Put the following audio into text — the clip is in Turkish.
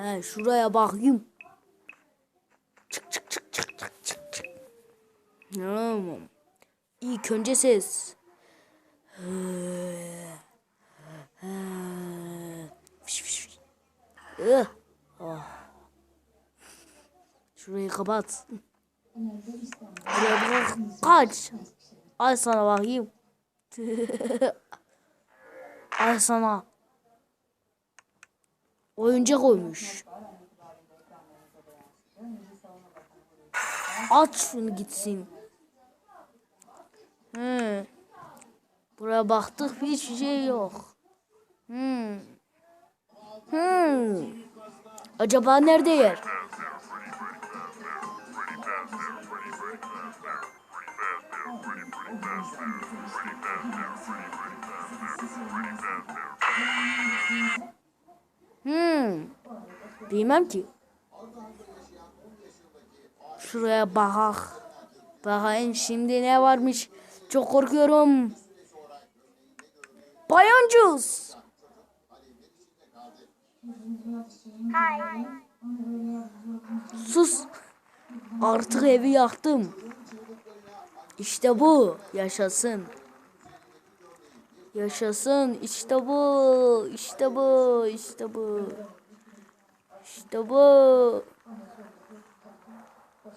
He şuraya bakayım. Çık çık çık çık çık çık çık. Tamam. İlk önce ses. Oh. Şurayı kapat. Buraya bak. Kaç. Ay sana bakayım. Ay sana. Oyuncak oymuş. Aç şunu gitsin. Hı. Buraya baktık hiçbir şey yok. Hmm. Hmm. Acaba nerede yer? Hmm. Bilmem ki. Şuraya bakak. Bakayım şimdi ne varmış. Çok korkuyorum. Bayancuz. Sus. Artık evi yaktım. İşte bu. Yaşasın. Yaşasın. İşte bu. İşte bu. İşte bu. İşte bu.